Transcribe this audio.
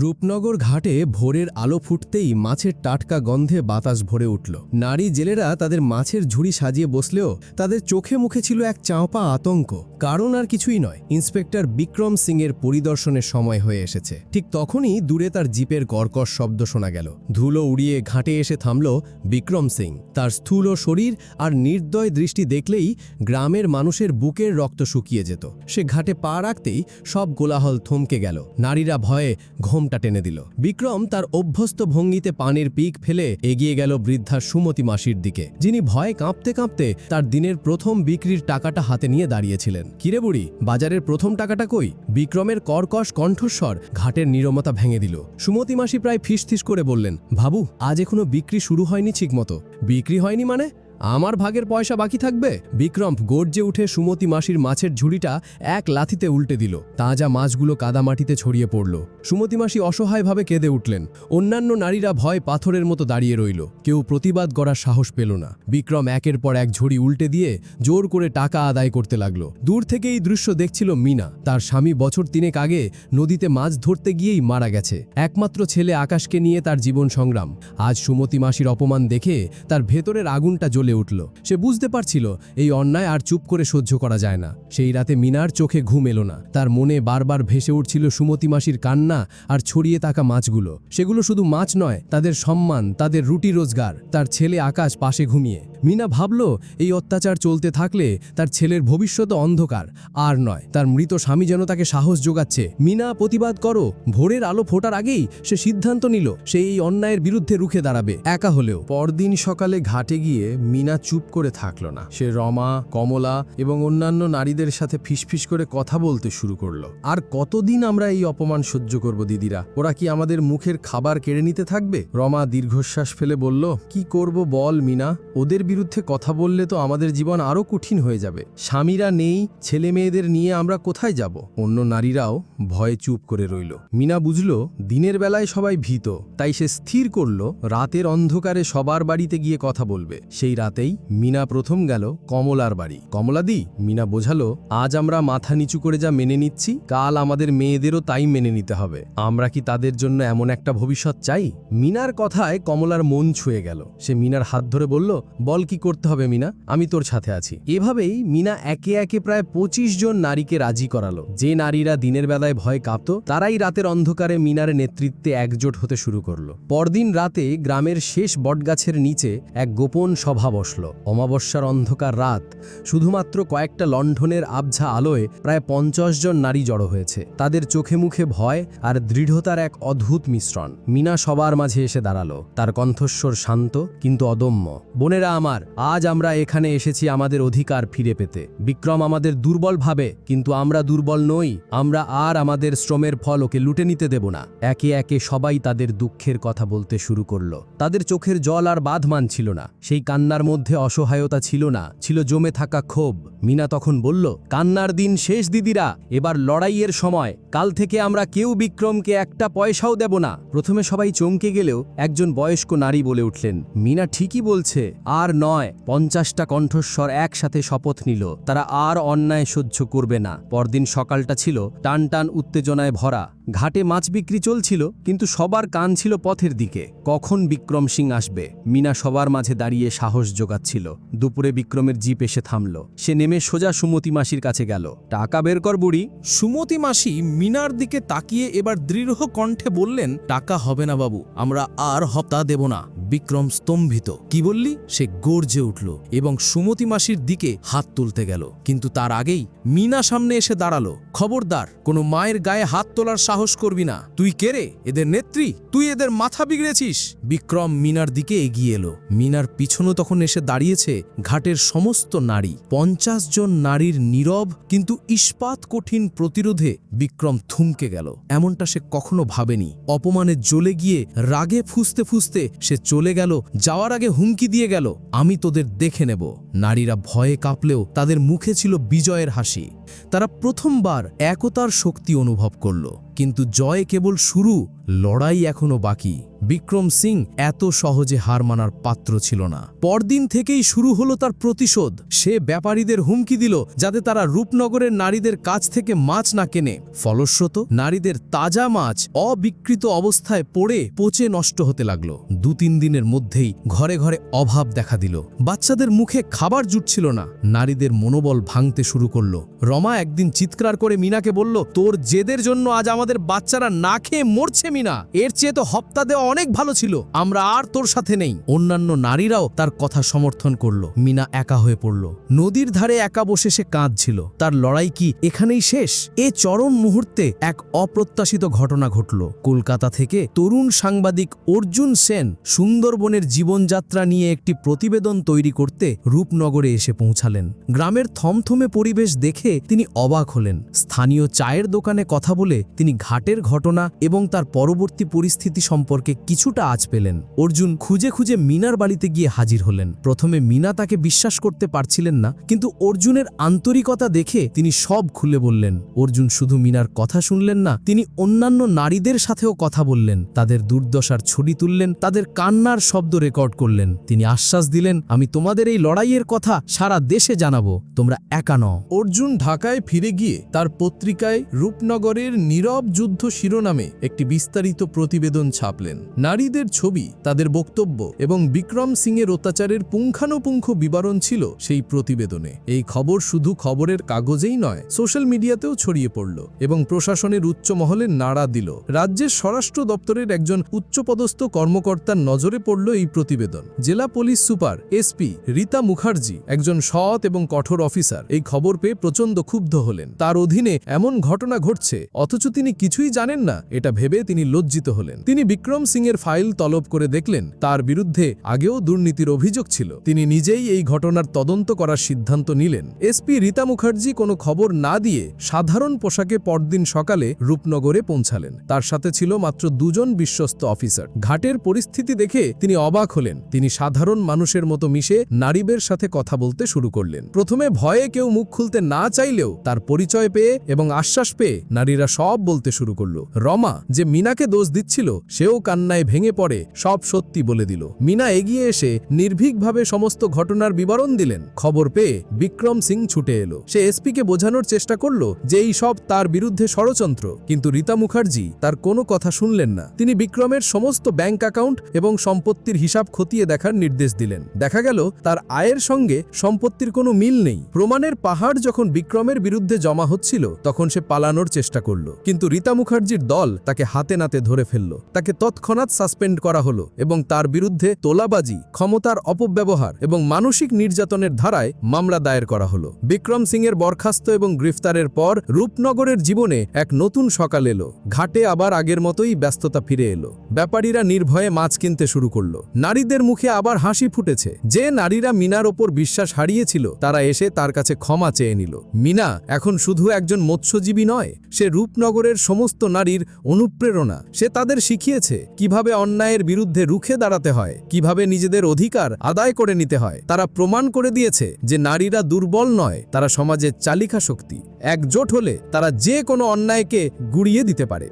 রূপনগর ঘাটে ভোরের আলো ফুটতেই মাছের টাটকা গন্ধে বাতাস ভরে উঠল। নারী জেলেরা তাদের মাছের ঝুড়ি সাজিয়ে বসলেও তাদের চোখে মুখে ছিল এক চাঁপা আতঙ্ক। কারণ আর কিছুই নয়, ইন্সপেক্টর বিক্রম সিংয়ের পরিদর্শনের সময় হয়ে এসেছে। ঠিক তখনই দূরে তার জিপের কর্কশ শব্দ শোনা গেল। ধুলো উড়িয়ে ঘাটে এসে থামল বিক্রম সিং। তার স্থূল শরীর আর নির্দয় দৃষ্টি দেখলেই গ্রামের মানুষের বুকের রক্ত শুকিয়ে যেত। সে ঘাটে পা রাখতেই সব গোলাহল থমকে গেল। নারীরা ভয়ে ঘোমটা টেনে দিল। বিক্রম তার অভ্যস্ত ভঙ্গিতে পানির পিক ফেলে এগিয়ে গেল বৃদ্ধা সুমতি মাসির দিকে, যিনি ভয়ে কাঁপতে কাঁপতে তার দিনের প্রথম বিক্রির টাকাটা হাতে নিয়ে দাঁড়িয়েছিলেন। কিরে বুড়ি, বাজারের প্রথম টাকাটা কই? বিক্রমের কর্কশ কণ্ঠস্বর ঘাটের নিরমতা ভেঙে দিল। সুমতি মাসি প্রায় ফিসফিস করে বললেন ভাবু আজ এখনও বিক্রি শুরু হয়নি ঠিকমতো। বিক্রি হয়নি মানে? আমার ভাগের পয়সা বাকি থাকবে? বিক্রম গর্জে উঠে সুমতি মাসির মাছের ঝুড়িটা এক লাথিতে উল্টে দিল। তাজা মাছগুলো কাদামাটিতে ছড়িয়ে পড়ল। সুমতি মাসি অসহায়ভাবে কেঁদে উঠলেন। অন্যান্য নারীরা ভয় পাথরের মতো দাঁড়িয়ে রইল। কেউ প্রতিবাদ করার সাহস পেল না। বিক্রম একের পর এক ঝুড়ি উল্টে দিয়ে জোর করে টাকা আদায় করতে লাগল। দূর থেকে এই দৃশ্য দেখছিল মিনা। তার স্বামী বছর তিনেক আগে নদীতে মাছ ধরতে গিয়েই মারা গেছে। একমাত্র ছেলে আকাশকে নিয়ে তার জীবন সংগ্রাম। আজ সুমতি মাসির অপমান দেখে তার ভেতরের আগুনটা জ্বলে উঠল, সে বুঝতে পারছিল এই অন্যায় আর চুপ করে সহ্য করা যায় না। সেই রাতে মিনার চোখে ঘুম এলো না। তার মনে বারবার ভেসে উঠছিল সুমতি মাসির কান্না আর ছড়িয়ে থাকা মাছগুলো। সেগুলো শুধু মাছ নয়, তাদের সম্মান, তাদের রুটি রোজগার, তার ছেলে আকাশ পাশে ঘুমিয়ে। মিনা ভাবল, এই অত্যাচার চলতে থাকলে তার ছেলের ভবিষ্যৎ অন্ধকার। আর নয়, তার মৃত স্বামী যেন তাকে সাহস যোগাচ্ছে। মিনা, প্রতিবাদ করো, ভোরের আলো ফোটার আগেই সে সিদ্ধান্ত নিল, সে এই অন্যায়ের বিরুদ্ধে রুখে দাঁড়াবে। একা হলেও পরদিন সকালে ঘাটে গিয়ে মিনা চুপ করে থাকল না। সে রমা, কমলা এবং অন্যান্য নারীদের সাথে ফিসফিস করে কথা বলতে শুরু করল। আর কতদিন আমরা এই অপমান সহ্য করব দিদিরা? ওরা কি আমাদের মুখের খাবার কেড়ে নিতে থাকবে? রমা দীর্ঘশ্বাস ফেলে বলল, কি করব বল মিনা? ওদের বিরুদ্ধে কথা বললে তো আমাদের জীবন আরও কঠিন হয়ে যাবে। স্বামীরা নেই ছেলে মেয়েদের নিয়ে আমরা কোথায় যাব? অন্য নারীরাও ভয়ে চুপ করে রইল। মিনা বুঝল, দিনের বেলায় সবাই ভীত। তাই সে স্থির করল, রাতের অন্ধকারে সবার বাড়িতে গিয়ে কথা বলবে। সেই রাতেই মিনা প্রথম গেল কমলার বাড়ি। কমলাদি মিনা বোঝালো, আজ আমরা মাথা নিচু করে যা মেনে নিচ্ছি, কাল আমাদের মেয়েদেরও তাই মেনে নিতে হবে। আমরা কি তাদের জন্য এমন একটা ভবিষ্যৎ চাই? মিনার কথায় কমলার মন ছুঁয়ে গেল। সে মিনার হাত ধরে বলল, বল কি করতে হবে, মিনা? আমি তোর সাথে আছি। এভাবেই মিনা একে একে প্রায় পঁচিশ জন নারীকে রাজি করালো। যে নারীরা দিনের বেলায় ভয় কাঁপত, তারাই রাতের অন্ধকারে মিনার নেতৃত্বে একজোট হতে শুরু করল। পরদিন রাতে গ্রামের শেষ বটগাছের নিচে এক গোপন সভা বসল। অমাবস্যার অন্ধকার রাত, শুধুমাত্র কয়েকটা লণ্ঠনের আবঝা আলোয় প্রায় পঞ্চাশ জন নারী জড়ো হয়েছে। তাদের চোখে মুখে ভয় আর দৃঢ়তার এক অদ্ভুত মিশ্রণ। মিনা সবার মাঝে এসে দাঁড়াল। তার কণ্ঠস্বর শান্ত, কিন্তু অদম্য। বোনেরা আমার আজ আমরা এখানে এসেছি আমাদের অধিকার ফিরে পেতে। বিক্রম আমাদের দুর্বল ভাবে, কিন্তু আমরা দুর্বল নই, আমরা আর আমাদের শ্রমের ফল ওকে লুটে নিতে দেব না। একে একে সবাই তাদের দুঃখের কথা বলতে শুরু করল। তাদের চোখের জল আর বাঁধ মানছিল না। সেই কান্নার মধ্যে অসহায়তা ছিল না, ছিল জমে থাকা ক্ষোভ। মিনা তখন বলল, কান্নার দিন শেষ, দিদিরা। এবার লড়াইয়ের সময়। কাল থেকে আমরা কেউ বিক্রমকে একটা পয়সাও দেব না। প্রথমে সবাই চমকে গেলেও একজন বয়স্ক নারী বলে উঠলেন, মিনা ঠিকই বলছে, আর নয়, পঞ্চাশটা কণ্ঠস্বর একসাথে শপথ নিল। তারা আর অন্যায় সহ্য করবে না। পরদিন সকালটা ছিল টান টান উত্তেজনায় ভরা। ঘাটে মাছ বিক্রি চলছিল, কিন্তু সবার কান ছিল পথের দিকে। কখন বিক্রম সিং আসবে? মিনা সবার মাঝে দাঁড়িয়ে সাহস জোগাচ্ছিল। দুপুরে বিক্রমের জিপ এসে থামল। সে নেমে সোজা সুমতি মাসির কাছে গেল। টাকা বের কর বুড়ি। সুমতি মাসি মিনার দিকে তাকিয়ে এবার দৃঢ় কণ্ঠে বললেন, টাকা হবে না বাবু, আমরা আর হপ্তা দেব না। বিক্রম স্তম্ভিত। কি বললি? সে গর্জে উঠল এবং সুমতি মাসির দিকে হাত তুলতে গেল। কিন্তু তার আগেই মিনা সামনে এসে দাঁড়াল। খবরদার, কোনো মায়ের গায়ে হাত তোলার সাহস করবি না। তুই কেরে এদের নেত্রী? তুই এদের মাথা বিগড়েছিস? বিক্রম মিনার দিকে এগিয়ে এলো। মিনার পিছনও তখন এসে দাঁড়িয়েছে ঘাটের সমস্ত নারী। পঞ্চাশ জন নারীর নীরব কিন্তু ইস্পাত কঠিন প্রতিরোধে বিক্রম থমকে গেল। এমনটা সে কখনো ভাবেনি। অপমানে জ্বলে গিয়ে রাগে ফুসতে ফুসতে সে চলে গেল, যাওয়ার আগে হুমকি দিয়ে গেল, আমি তোদের দেখে নেব। নারীরা ভয়ে কাঁপলেও তাদের মুখে ছিল বিজয়ের হাসি। তারা প্রথমবার একতার শক্তি অনুভব করল, কিন্তু জয় কেবল শুরু, লড়াই এখনও বাকি। বিক্রম সিং এত সহজে হার মানার পাত্র ছিল না। পরদিন থেকেই শুরু হলো তার প্রতিশোধ। সে ব্যাপারীদের হুমকি দিল যাতে তারা রূপনগরের নারীদের কাছ থেকে মাছ না কেনে। ফলস্রোত নারীদের তাজা মাছ অবিকৃত অবস্থায় পড়ে পচে নষ্ট হতে লাগল। দু তিন দিনের মধ্যেই ঘরে ঘরে অভাব দেখা দিল। বাচ্চাদের মুখে খাবার জুটছিল না। নারীদের মনোবল ভাঙতে শুরু করল। রমা একদিন চিৎকার করে মিনাকে বলল, তোর জেদের জন্য আজ আমাদের বাচ্চারা না খেয়ে মরছে, মিনা। এর চেয়ে তো হপ্তা দেওয়া অনেক ভালো ছিল। আমরা আর তোর সাথে নেই। অন্যান্য নারীরাও তার কথা সমর্থন করল। মিনা একা হয়ে পড়ল। নদীর ধারে একা বসে সে কাঁদছিল। তার লড়াই কি এখানেই শেষ? এ চরম মুহূর্তে এক অপ্রত্যাশিত ঘটনা ঘটল। কলকাতা থেকে তরুণ সাংবাদিক অর্জুন সেন সুন্দরবনের জীবনযাত্রা নিয়ে একটি প্রতিবেদন তৈরি করতে রূপনগরে এসে পৌঁছালেন। গ্রামের থমথমে পরিবেশ দেখে তিনি অবাক হলেন। স্থানীয় চায়ের দোকানে কথা বলে তিনি ঘাটের ঘটনা এবং তার পরবর্তী পরিস্থিতি সম্পর্কে কিছুটা আজ পেলেন। অর্জুন খুঁজে খুঁজে মিনার বাড়িতে গিয়ে হাজির হলেন। প্রথমে মিনা তাকে বিশ্বাস করতে পারছিলেন না, কিন্তু অর্জুনের আন্তরিকতা দেখে তিনি সব খুলে বললেন। অর্জুন শুধু মিনার কথা শুনলেন না, তিনি অন্যান্য নারীদের সাথেও কথা বললেন। তাদের দুর্দশার ছবি তুললেন, তাদের কান্নার শব্দ রেকর্ড করলেন। তিনি আশ্বাস দিলেন, আমি তোমাদের এই লড়াইয়ের কথা সারা দেশে জানাব, তোমরা একা নও। অর্জুন ঢাকায় ফিরে গিয়ে তার পত্রিকায় রূপনগরের নীরব যুদ্ধ শিরোনামে একটি বিস্তারিত প্রতিবেদন ছাপলেন। নারীদের ছবি, তাদের বক্তব্য এবং বিক্রম সিংয়ের অত্যাচারের পুঙ্খানুপুঙ্খ বিবরণ ছিল সেই প্রতিবেদনে। এই খবর শুধু খবরের কাগজেই নয়, সোশ্যাল মিডিয়াতেও ছড়িয়ে পড়ল এবং প্রশাসনের উচ্চ মহলে নাড়া দিল। রাজ্যের স্বরাষ্ট্র দপ্তরের একজন উচ্চপদস্থ কর্মকর্তার নজরে পড়ল এই প্রতিবেদন। জেলা police super SP Rita Mukherjee একজন সৎ এবং কঠোর অফিসার। এই খবর পেয়ে প্রচণ্ড ক্ষুব্ধ হলেন। তার অধীনে এমন ঘটনা ঘটছে, অথচ তিনি কিছুই জানেন না। এটা ভেবে তিনি লজ্জিত হলেন। তিনি বিক্রম সিং এর ফাইল তলব করে দেখলেন, তার বিরুদ্ধে আগেও দুর্নীতির অভিযোগ ছিল। তিনি নিজেই এই ঘটনার তদন্ত করার সিদ্ধান্ত নিলেন। এসপি রীতা মুখার্জি কোনো খবর না দিয়ে সাধারণ পোশাকে পরদিন সকালে রূপনগরে পৌঁছালেন। তার সাথে ছিল মাত্র দুজন বিশ্বস্ত অফিসার। ঘাটের পরিস্থিতি দেখে তিনি অবাক হলেন। তিনি সাধারণ মানুষের মতো মিশে নারীবের সাথে কথা বলতে শুরু করলেন। প্রথমে ভয়ে কেউ মুখ খুলতে না চাইলেও তার পরিচয় পেয়ে এবং আশ্বাস পেয়ে নারীরা সব বলতে শুরু করল। রমা যে মিনাকে দোষ দিচ্ছিল, সেও কান্নায় ভেঙে পড়ে, সব সত্যি বলে দিল। মিনা এগিয়ে এসে নির্ভীকভাবে সমস্ত ঘটনার বিবরণ দিলেন। খবর পেয়ে বিক্রম সিং ছুটে এলো। সে এসপিকে বোঝানোর চেষ্টা করল যে এই সব তার বিরুদ্ধে ষড়যন্ত্র, কিন্তু রীতা মুখার্জি তার কোনো কথা শুনলেন না। তিনি বিক্রমের সমস্ত ব্যাংক অ্যাকাউন্ট এবং সম্পত্তির হিসাব খতিয়ে দেখার নির্দেশ দিলেন। দেখা গেল, তার আয়ের সঙ্গে সম্পত্তির কোনো মিল নেই। প্রমাণের পাহাড় যখন বিক্রমের বিরুদ্ধে জমা হচ্ছিল, তখন সে পালানোর চেষ্টা করল। কিন্তু রীতা মুখার্জির দল তাকে হাতে নাতে ধরে ফেলল। তাকে তৎক্ষণাৎ সাসপেন্ড করা হলো এবং তার বিরুদ্ধে তোলাবাজি, ক্ষমতার অপব্যবহার এবং মানসিক নির্যাতনের ধারায় মামলা দায়ের করা হলো। বিক্রম সিংয়ের বরখাস্ত এবং গ্রেফতারের পর রূপনগরের জীবনে এক নতুন সকাল এলো। ঘাটে আবার আগের মতোই ব্যস্ততা ফিরে এলো। ব্যাপারীরা নির্ভয়ে মাছ কিনতে শুরু করল। নারীদের মুখে আবার হাসি ফুটেছে। যে নারীরা মিনার ওপর বিশ্বাস হারিয়েছিল, তারা এসে তার কাছে ক্ষমা চেয়ে নিল। মিনা এখন শুধু একজন মৎস্যজীবী নয়, সে রূপনগরের সমস্ত নারীর অনুপ্রেরণা। সে তাদের শিখিয়েছে কীভাবে অন্যায়ের বিরুদ্ধে রুখে দাঁড়াতে হয়, কীভাবে নিজেদের অধিকার আদায় করে নিতে হয়, তারা প্রমাণ করে দিয়েছে যে নারীরা দুর্বল নয়, তারা সমাজের চালিকা শক্তি একজোট হলে তারা যে কোনো অন্যায়কে গুড়িয়ে দিতে পারে।